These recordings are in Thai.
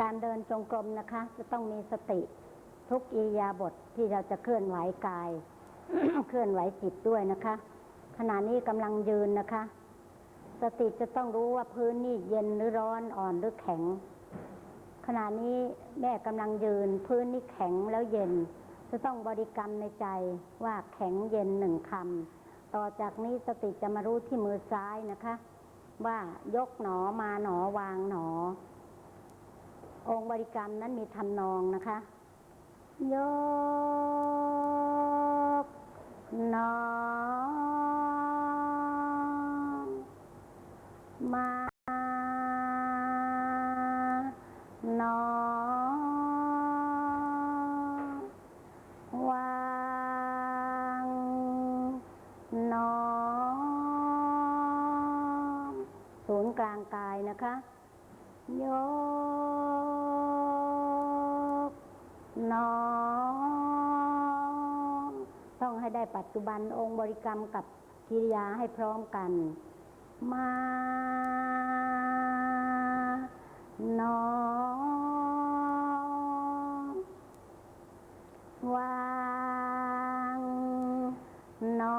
การเดินจงกรมนะคะ จะต้องมีสติทุกอิริยาบทที่เราจะเคลื่อนไหวกาย เคลื่อนไหวจิตด้วยนะคะ ขณะนี้กำลังยืนนะคะ สติจะต้องรู้ว่าพื้นนี่เย็นหรือร้อนอ่อนหรือแข็ง ขณะนี้แม่กำลังยืน พื้นนี่แข็งแล้วเย็น จะต้องบริกรรมในใจว่าแข็งเย็นหนึ่งคำต่อจากนี้สติจะมารู้ที่มือซ้ายนะคะ ว่ายกหนอมาหนอวางหนอ องค์บริกรรมนั้นมีทำนองนะคะ ยกนอมานอวางนอศูนย์กลางกายนะคะ ยกห น้อต้องให้ได้ปัจจุบันองค์บริกรรมกับกิริยาให้พร้อมกัน มาหนอวางหนอ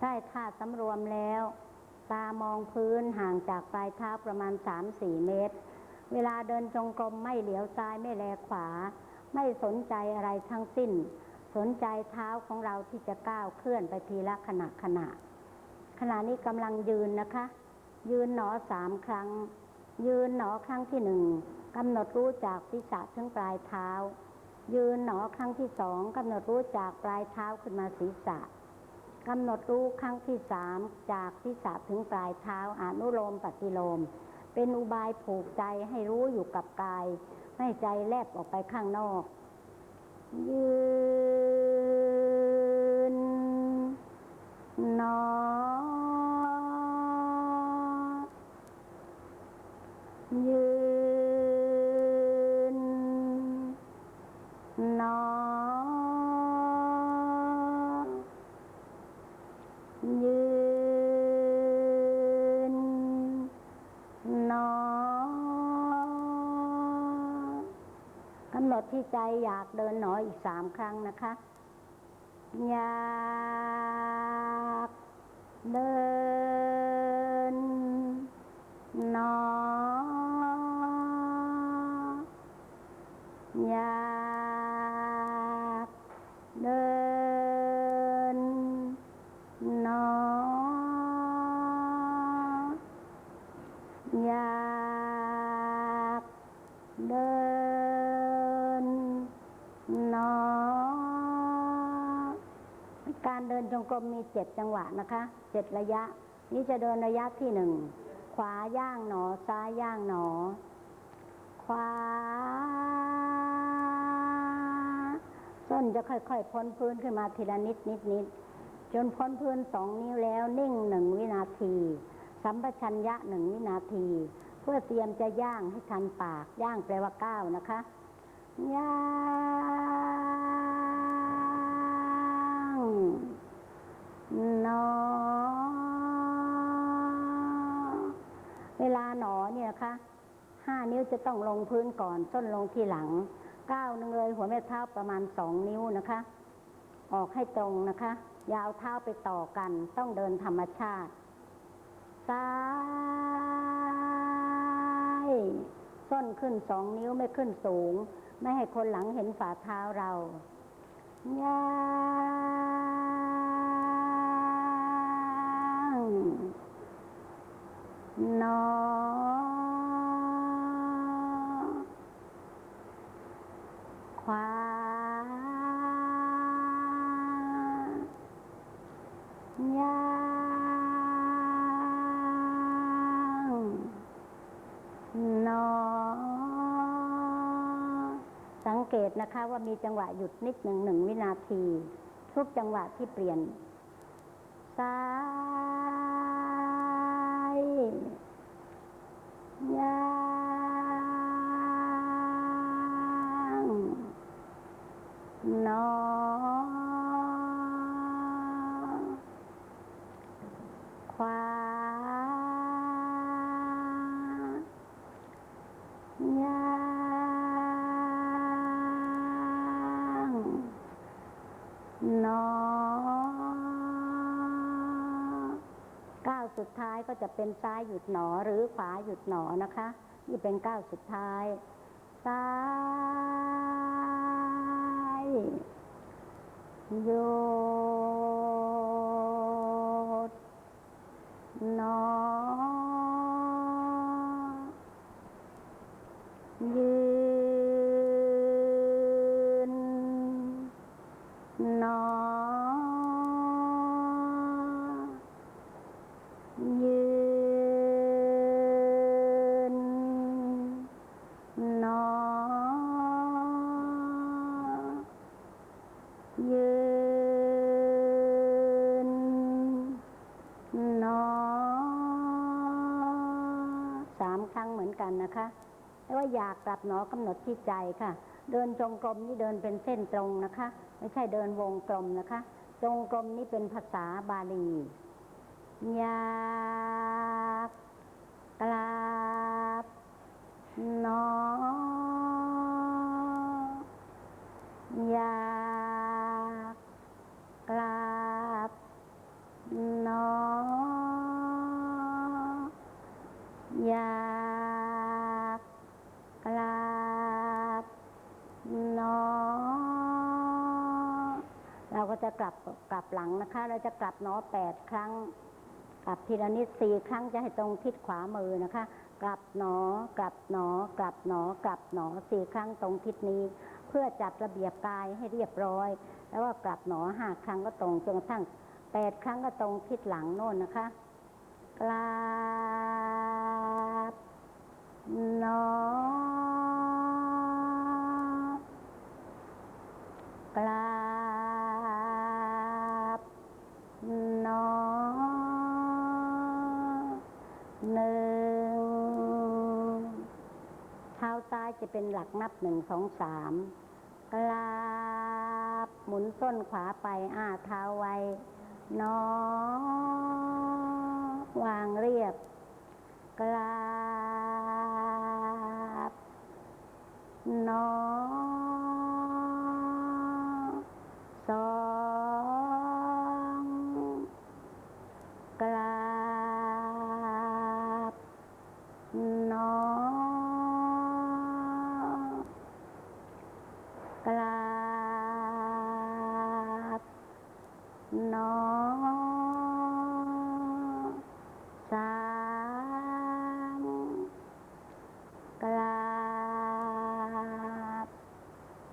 ได้ท่าสำรวมแล้ว ตามองพื้นห่างจากปลายเท้าประมาณ3-4เมตร เวลาเดินจงกรมไม่เหลียวซ้ายไม่แลขวา ไม่สนใจอะไรทั้งสิ้น สนใจเท้าของเราที่จะก้าวเคลื่อนไปทีละขณะขณะ ขณะนี้กำลังยืนนะคะ ยืนหนอสามครั้ง ยืนหนอครั้งที่หนึ่งกำหนดรู้จากศีรษะถึงปลายเท้า ยืนหนอครั้งที่สองกำหนดรู้จากปลายเท้าขึ้นมาศีรษะกำหนดรู้ครั้งที่สามจากศีรษะถึงปลายเท้าอนุโลมปฏิโลม เป็นอุบายผูกใจให้รู้อยู่กับกายไม่ใจแลบออกไปข้างนอก ยืน นอนหนอ ยืนหนอกำหนด ที่ใจอยากเดินหนออีกสามครั้งนะคะ อยากเดินหนออยากเดินหนออยากเดิน งกรมมีเจ็ดจังหวะนะคะเจ็ดระยะ นี่จะเดินระยะที่หนึ่งขวาย่างหนอซ้ายย่างหนอ ขวา ส้นจะค่อยๆ พ้นพื้นขึ้นมาทีละนิดนิดนิดจนพ้นพื้นสองนิ้วแล้วนิ่งหนึ่งวินาที สัมปชัญญะหนึ่งวินาที เพื่อเตรียมจะย่างให้ทันปาก ย่างแปลว่าก้าวนะคะย่างหนอ เวลาหนอ เนี่ยนะคะห้านิ้วจะต้องลงพื้นก่อนส้นลงที่หลังก้าวหนึ่งเลยหัวแม่เท้าประมาณสองนิ้วนะคะ ออกให้ตรงนะคะยาวเท้าไปต่อกันต้องเดินธรรมชาติซ้ายส้นขึ้นสองนิ้วไม่ขึ้นสูง ไม่ให้คนหลังเห็นฝ่าเท้าเราย่างนอน ตนะคะว่ามีจังหวะหยุดนิดหนึ่งหนึ่งวินาที ทุกจังหวะที่เปลี่ยน ซ้ายยา ดท้ายก็จะเป็นซ้ายหยุดหนอหรือขวาหยุดหนอนะคะนี่เป็นก้าวสุดท้าย ซ้าย หยุดหนอยืนหนอ ยืนหนอ ยืนนอสามครั้งเหมือนกันนะคะแต่ว่าอยากกลับหนอกำหนดที่ใจค่ะ เดินจงกรมนี่เดินเป็นเส้นตรงนะคะ ไม่ใช่เดินวงกลมนะคะ จงกรมนี่เป็นภาษาบาลีอยากกลับนอ อยากกลับหนอ อยากกลับหนอเราก็จะกลับกลับหลังนะคะ เราจะกลับหนอแปดครั้ง กลับทีละนิดสี่ครั้งจะให้ตรงทิศขวามือนะคะ กลับหนอ กลับหนอ กลับหนอ กลับหนอสี่ครั้งตรงทิศนี้ เพื่อจัดระเบียบกายให้เรียบร้อย แล้วว่ากลับหนอห้าครั้งก็ตรงจนกระทั่งแปดครั้งก็ตรงทิศหลังโน่นนะคะกรา นอกราบหนอหนึ่งเท้าซ้ายจะเป็นหลักนับหนึ่งสองสามกราบหมุนส้นขวาไปอ้าเท้าไว้หนอวางเรียบกรา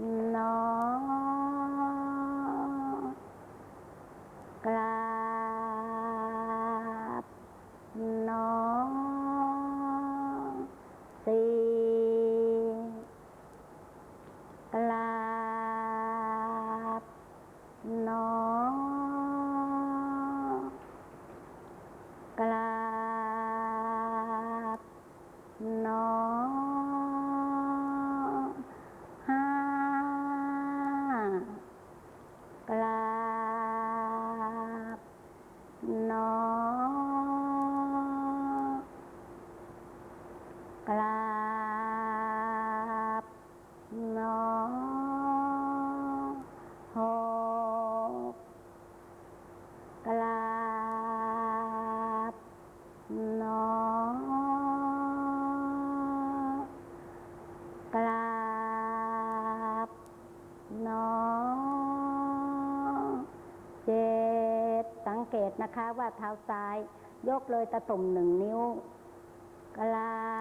ห เกตนะคะว่าเท้าซ้าย ยกเลยตะตุ่มหนึ่งนิ้วกรา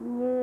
Yeah.